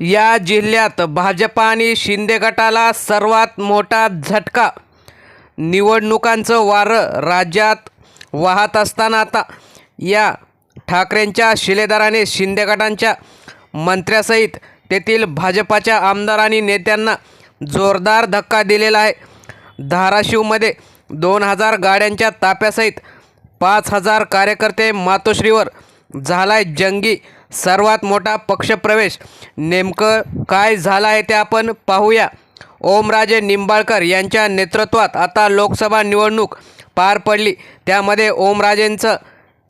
या जिल्ह्यात भाजप आणि शिंदे गटाला सर्वात मोठा झटका. निवडणुकांचं वारं राज्यात वाहत असताना आता या ठाकरेंच्या शिलेदाराने शिंदे गटांच्या मंत्र्यासहित तेथील भाजपाच्या आमदार आणि नेत्यांना जोरदार धक्का दिलेला आहे. धाराशिवमध्ये दोन हजार गाड्यांच्या ताप्यासहित पाच हजार कार्यकर्ते मातोश्रीवर झालाय जंगी. सर्वात मोठा पक्षप्रवेश. नेमकं काय झालं आहे ते आपण पाहूया. ओमराजे निंबाळकर यांच्या नेतृत्वात आता लोकसभा निवडणूक पार पडली. त्यामध्ये ओमराजेंचं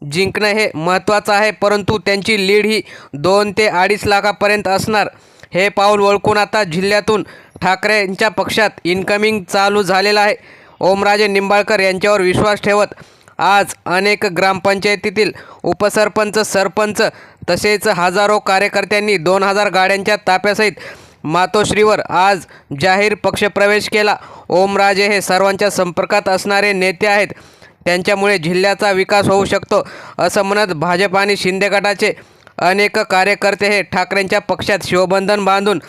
जिंकणं हे महत्त्वाचं आहे परंतु त्यांची लीड ही दोन ते अडीच लाखापर्यंत असणार. हे पाऊल ओळखून आता जिल्ह्यातून ठाकरेंच्या पक्षात इन्कमिंग चालू झालेलं आहे. ओमराजे निंबाळकर यांच्यावर विश्वास ठेवत आज अनेक ग्रामपंचायतीतील उपसरपंच सरपंच तसेच हजारो कार्यकर्त्यांनी दोन हजार गाड्यांच्या ताप्यासहित मातोश्रीवर आज जाहीर पक्षप्रवेश केला. ओमराजे हे सर्वांच्या संपर्कात असणारे नेते आहेत. त्यांच्यामुळे जिल्ह्याचा विकास होऊ शकतो असं म्हणत भाजप आणि शिंदे गटाचे अनेक कार्यकर्ते हे ठाकरेंच्या पक्षात शिवबंधन बांधून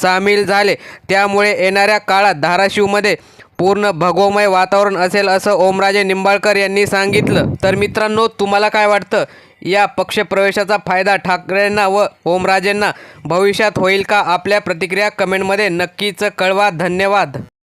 सामील झाले. त्यामुळे येणाऱ्या काळात धाराशिवमध्ये पूर्ण भगोमय वातावरण असेल असं ओमराजे निंबाळकर यांनी सांगितलं. तर मित्रांनो तुम्हाला काय वाटतं? या पक्षप्रवेशाचा फायदा ठाकरेंना व ओमराजेंना भविष्यात होईल का? आपल्या प्रतिक्रिया कमेंटमध्ये नक्कीच कळवा. धन्यवाद.